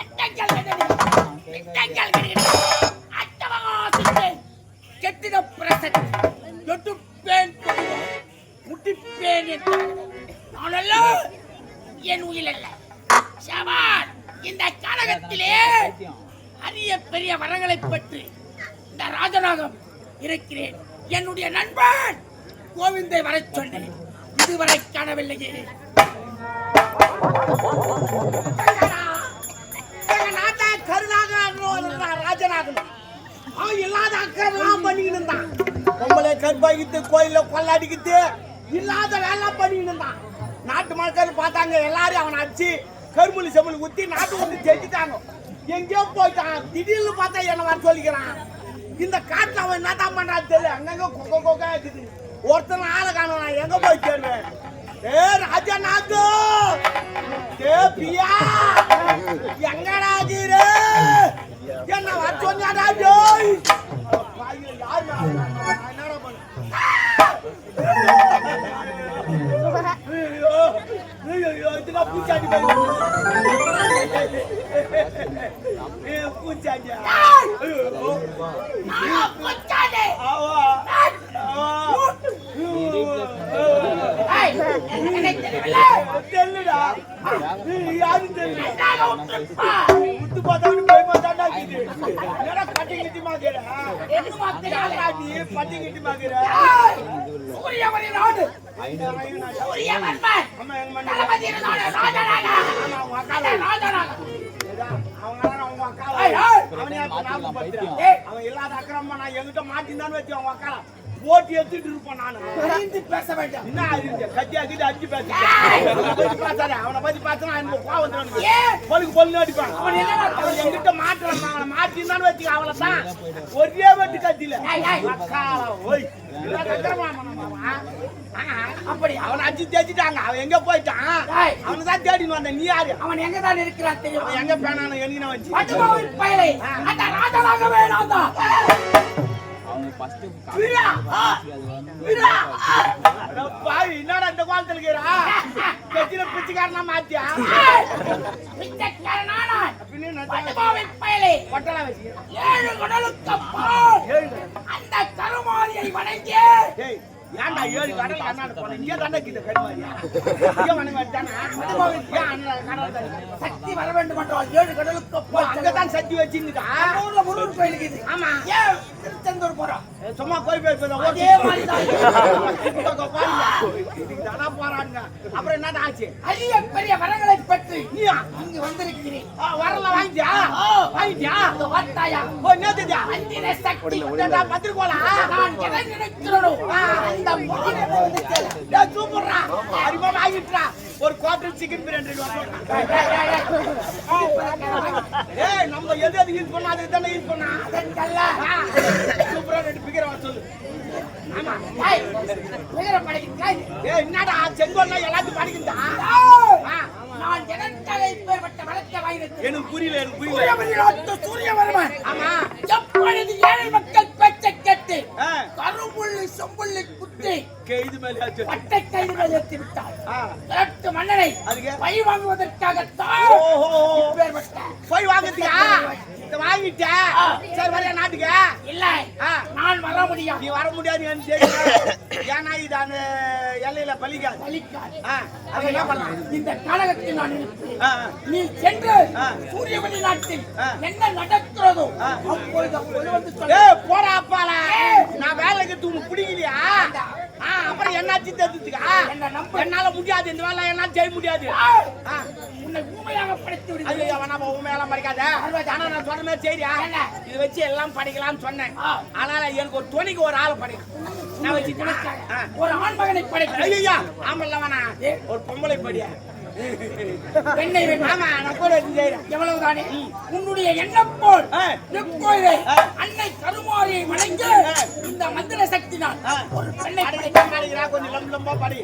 அட்டங்கள் கடடி பிட்டங்கள் கடடி அட்டவகாசிட்டு கெட்டிட பிரசன் தொட்டு பேன் தொடுவோம் முட்டிப்பேன் நானெல்லாம் என் உயிர் அல்ல சவான் இந்த கழகத்திலே அரிய பெரிய வரங்களை பெற்று இந்த ராஜநாகம் இருக்கிறேன். என்னுடைய நண்பன் கோவிந்தை வரச் சொன்னேன். இதுவரை காணவில்லையே. எங்க நாட்டை அவன் இல்லாத அக்கறைலாம் பண்ணிக்கிட்டு இருந்தான் நம்மளே கற்பாகிட்டு கோயில கொள்ளாடிக்கிட்டு இல்லாத வேலை பண்ணிக்கிட்டு இருந்தான் நாட்டு மக்கள் பார்த்தாங்க எல்லாரும் அவனை அடிச்சு கருமுலி செம்மல் ஊத்தி நாட்டு வந்து செஞ்சுட்டாங்க எங்கேயோ போயிட்டான். திடீர்னு பார்த்தா என்ன வர சொல்லிக்கிறான். இந்த காட்டுல அவன் என்ன தான் பண்றான்னு தெரியல. அங்கங்க கொக்க கொக்கா இருக்குது. ஒருத்தன் ஆளை காணும். நான் எங்க போய் சேருவேன்? ஏ ராஜா நாத்து ஏ பியா எங்கடா என்ன வர சொன்னாடா ஜோய்! ஐயோ, யார் நான் நான் என்னடா பண்ண ஐயோ, ஐயோ, ஐயோ, இதெல்லாம் பூச்சாண்டி ஏய், பூச்சாண்டியா? ஐயோ, நானா பூச்சாண்டி? தெரியலடா. யாரும் தெரியல. என்னடா பட்டி பட்டி நாடு அவனே. அவன் இல்லாத அக்கிரமமா நான் என்கிட்ட மாட்டினான்னு வச்சு அவங்க அக்கால போட்டி எடுத்துட்டு இருப்பேன் நானு பேச வேண்டும் என்ன கட்டி அடிட்டு அடிச்சு பேசுறேன் அவனை பத்தி அவனை பேசினா எனக்கு கோவம்? பொழுது அடிப்பான் அவன் என்னடா அக்கால ஓய். இல்லாத அக்கிரமமா பண்ணாமா அவன்? அப்படி அவனை அடிச்சு தேய்ச்சிட்டாங்க. அவன் எங்க போயிட்டான். அவனை தான் தேடின்னு வந்தேன். நீ யாரு? அவன் எங்க தான் இருக்கிறான் தெரியும்? அவன் எங்க பேனான எங்க வச்சு என்னடா இந்த காலத்துல இருக்கிறா கட்சியில பிச்சைக்காரனா மாத்தியா? ஏழு கடலுக்கு அந்த கருமாரியை வணங்கி! ஏய் ஏன்டா ஏழு கடல் கண்ணாடி போன? இங்கே தாண்டா கிட்ட கருமாரியா தானே சக்தி வர வேண்டும் என்றால் ஏழு கடலுக்கு அங்கதான் சத்தி வச்சிருந்துட்டா? ஊர்ல முருகன் கோயில் இருக்குது ஆமா. ஏன் திருச்செந்தூர் போறோம் சும்மா கோயில் அதே இதுக்கு தானா போறாங்க. அப்புறம் என்னடா ஆச்சு? அரிய பெரிய வரங்களை பெற்று இங்கு வந்திருக்கிறேன். வரல. வாங்கிட்டியா? அங்க வார்த்தாயா? ஓ சக்தி. பத்திரிக்கோலா நான் எதை அந்த பொருளை வந்து சூப்பர்ரா. வாங்கிட்டுடா ஒரு குவார்டர் சிக்கன் பிரியாணி ஏய் நம்ம எது எது யூஸ் பண்ணா அதுக்கு தானே யூஸ் பண்ணா? அதற்கல்ல. சூப்பரா ரெண்டு பிகர் வர சொல்லு ஆமா ஏய், உயர படைக்கிறாய். ஏய் என்னடா செங்கோல்ல எல்லாத்தையும் படிக்கிறா ஏய், நான் எதற்காக இப்பேற்பட்ட வளர்த்த வாங்கினேன் எனக்கு புரியல எனக்கு புரியல சூரியமணி சூரியவர்மன் ஆமா எப்பொழுது ஏழை மக்கள் பேச்சை கேட்டு கரும்புள்ளி செம்புள்ளி குத்தி கே இது மேல பட்டை கைது ஏற்றி விட்டார் கிழக்கு மன்னனை சரி வரையா. முடியாது நீ வர முடியாது ஏன்னா இது அந்த எல்லையில பலிக்காது. வலிக்காது ஆ, அது என்ன பண்ணலாம்? இந்த காலகத்தில் நான். நீ சென்று. சூரியமணி நாட்டில். என்ன நடக்கிறதோ. அப்பொழுது வந்து போடா அப்பால நான் வேலைக்கு தூணு பிடிக்கலையா ஆ அப்புறம் என்னாச்சு தெரிஞ்சுக்கா என்ன நம்ப? என்னால முடியாது இந்த வேலை என்னால செய்ய முடியாது. உன்னை ஊமையாக படைத்து அவன் நம்ம உண்மையெல்லாம் படிக்காத ஆனா நான் சொன்ன மாதிரி சரியா? இது வச்சு எல்லாம் படிக்கலாம்னு சொன்னேன். ஆ. ஆனால எனக்கு ஒரு துணிக்கு ஒரு ஆள் படிக்கும் நான் வச்சு ஆ. ஒரு ஆண் மகனை படைக்கிறேன். ஐயா ஆமல்ல வேணா ஒரு பொம்பளை படியா? என்னை உன்னுடைய எண்ணம் அன்னை கருமாரியை வணங்கி இந்த மந்திர சக்தி நான் அன்னை கொஞ்சம் லம் லம்பா பாடி.